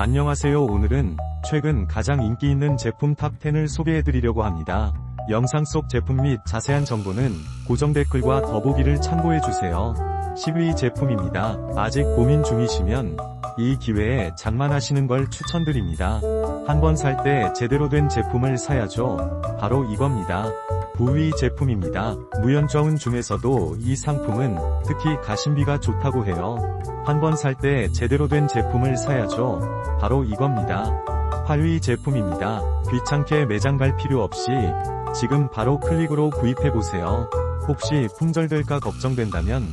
안녕하세요 오늘은 최근 가장 인기 있는 제품 탑10을 소개해드리려고 합니다. 영상 속 제품 및 자세한 정보는 고정 댓글과 더보기를 참고해주세요. 10위 제품입니다. 아직 고민 중이시면 이 기회에 장만하시는 걸 추천드립니다. 한번 살 때 제대로 된 제품을 사야죠. 바로 이겁니다. 9위 제품입니다. 무연저운 중에서도 이 상품은 특히 가심비가 좋다고 해요. 한번 살 때 제대로 된 제품을 사야죠. 바로 이겁니다. 8위 제품입니다. 귀찮게 매장 갈 필요 없이 지금 바로 클릭으로 구입해보세요. 혹시 품절될까 걱정된다면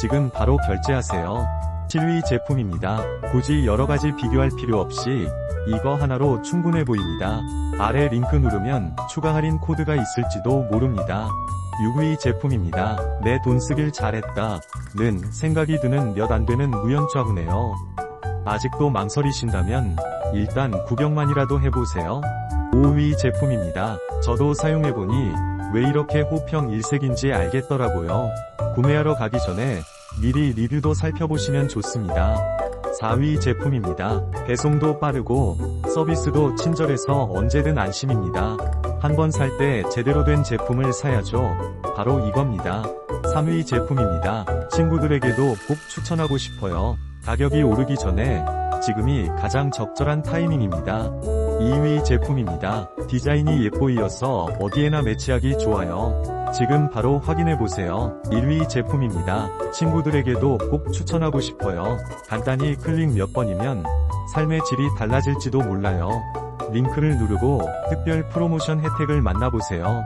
지금 바로 결제하세요. 7위 제품입니다. 굳이 여러가지 비교할 필요 없이 이거 하나로 충분해 보입니다. 아래 링크 누르면 추가 할인 코드가 있을지도 모릅니다. 6위 제품입니다. 내 돈 쓰길 잘했다. 는 생각이 드는 몇 안 되는 무연좌구네요. 아직도 망설이신다면 일단 구경만이라도 해보세요. 5위 제품입니다. 저도 사용해보니 왜 이렇게 호평 일색인지 알겠더라고요. 구매하러 가기 전에 미리 리뷰도 살펴보시면 좋습니다. 4위 제품입니다. 배송도 빠르고 서비스도 친절해서 언제든 안심입니다. 한 번 살 때 제대로 된 제품을 사야죠. 바로 이겁니다. 3위 제품입니다. 친구들에게도 꼭 추천하고 싶어요. 가격이 오르기 전에 지금이 가장 적절한 타이밍입니다. 2위 제품입니다. 디자인이 예뻐이어서 어디에나 매치하기 좋아요. 지금 바로 확인해보세요. 1위 제품입니다. 친구들에게도 꼭 추천하고 싶어요. 간단히 클릭 몇 번이면 삶의 질이 달라질지도 몰라요. 링크를 누르고 특별 프로모션 혜택을 만나보세요.